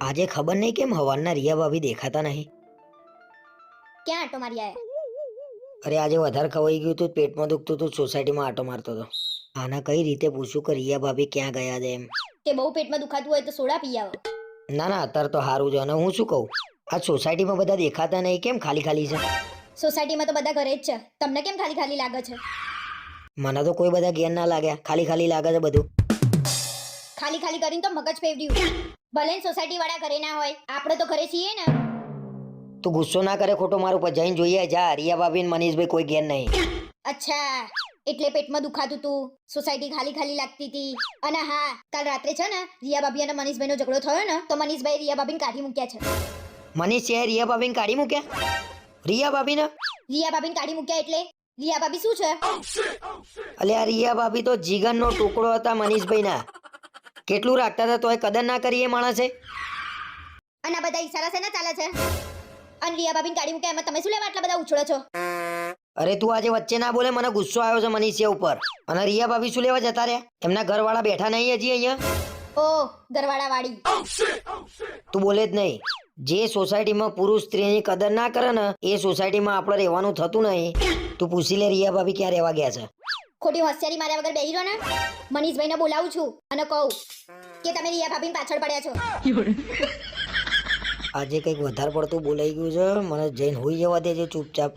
આજે ખબર નહીં કેમ હવારના રિયા ભાભી દેખાતા નહીં? ક્યાં આટો મારી આયા? અરે આજે વધારે ખવાઈ ગયું હતું પેટમાં દુખતું હતું સોસાયટીમાં આટો મારતો હતો. આના કઈ રીતે પૂછું કે રિયા ભાભી ક્યાં ગયા છે એમ? કે બહુ પેટમાં દુખાતું હોય તો સોડા પી આવો. ના ના અત્યારે તો સારું છે અને હું શું કહું? આ સોસાયટીમાં બધા દેખાતા નહીં કેમ ખાલી ખાલી છે? સોસાયટીમાં તો બધા ઘરે જ છે. તમને કેમ ખાલી ખાલી લાગે છે? મને તો કોઈ બધા ગેર ના લાગ્યા ખાલી ખાલી લાગે છે બધું. ખાલી ખાલી કરીને તો મગજ ફેવડ્યું ભલે સોસાયટી વાળા ઘરે ના હોય. આપણે તો ઘરે છીએ ને. તું ગુસ્સો ના કરે ખોટો મારું પર જઈને જોઈએ. જા રિયા ભાભી ને મનીષભાઈ કોઈ ગેર નહીં. અચ્છા. એટલે પેટમાં દુખાતું તું. સોસાયટી ખાલી ખાલી લાગતી હતી અને હા કાલ રાત્રે છે ને રિયા ભાભી અને મનીષભાઈનો ઝઘડો થયો ને તો મનીષભાઈ રિયા ભાભી કાઢી મૂક્યા છે. મનીષ છે રિયા ભાભી કાઢી મૂક્યા? રિયા ભાભીને રિયા ભાભી કાઢી મૂક્યા એટલે? રિયા ભાભી શું છે? અલે આ રિયા ભાભી તો જીગનનો ટુકડો હતા મનીષભાઈના. કેટલું રાખતા હતા તોય કદર ના કરી એ માણસે? અને બધા ઈશારા છે ને ચાલે છે? અને રિયા ભાભીને કાઢી મૂકે એમાં તમે શું લેવા આટલા બધા ઉછળો છો? અરે તું આજે વચ્ચે ના બોલે મને ગુસ્સો આવ્યો છે મનીષિયા ઉપર. અને રિયા ભાભી શું લેવા જતા રહ્યા? એમના ઘરવાળા બેઠા નહીં હજી અહીંયા? ઓ ઘરવાળા વાળી તું બોલે જ નહીં. જે સોસાયટીમાં પુરુષ સ્ત્રીની કદર ના કરે ને એ સોસાયટીમાં આપણે રહેવાનું થતું નહીં. તું પૂછી લે રિયા ભાભી ક્યાં રહેવા ગયા છે? ખોટી હોશિયારી માર્યા વગર બેહી રહો ને? મનીષભાઈને બોલાવું છું અને કહું કે તમે રિયા ભાભીને પાછળ પડ્યા છો. આજે કંઈક વધારે પડતું બોલાઈ ગયું છે. મને જઈને હોઈ જવા દેજે ચૂપચાપ.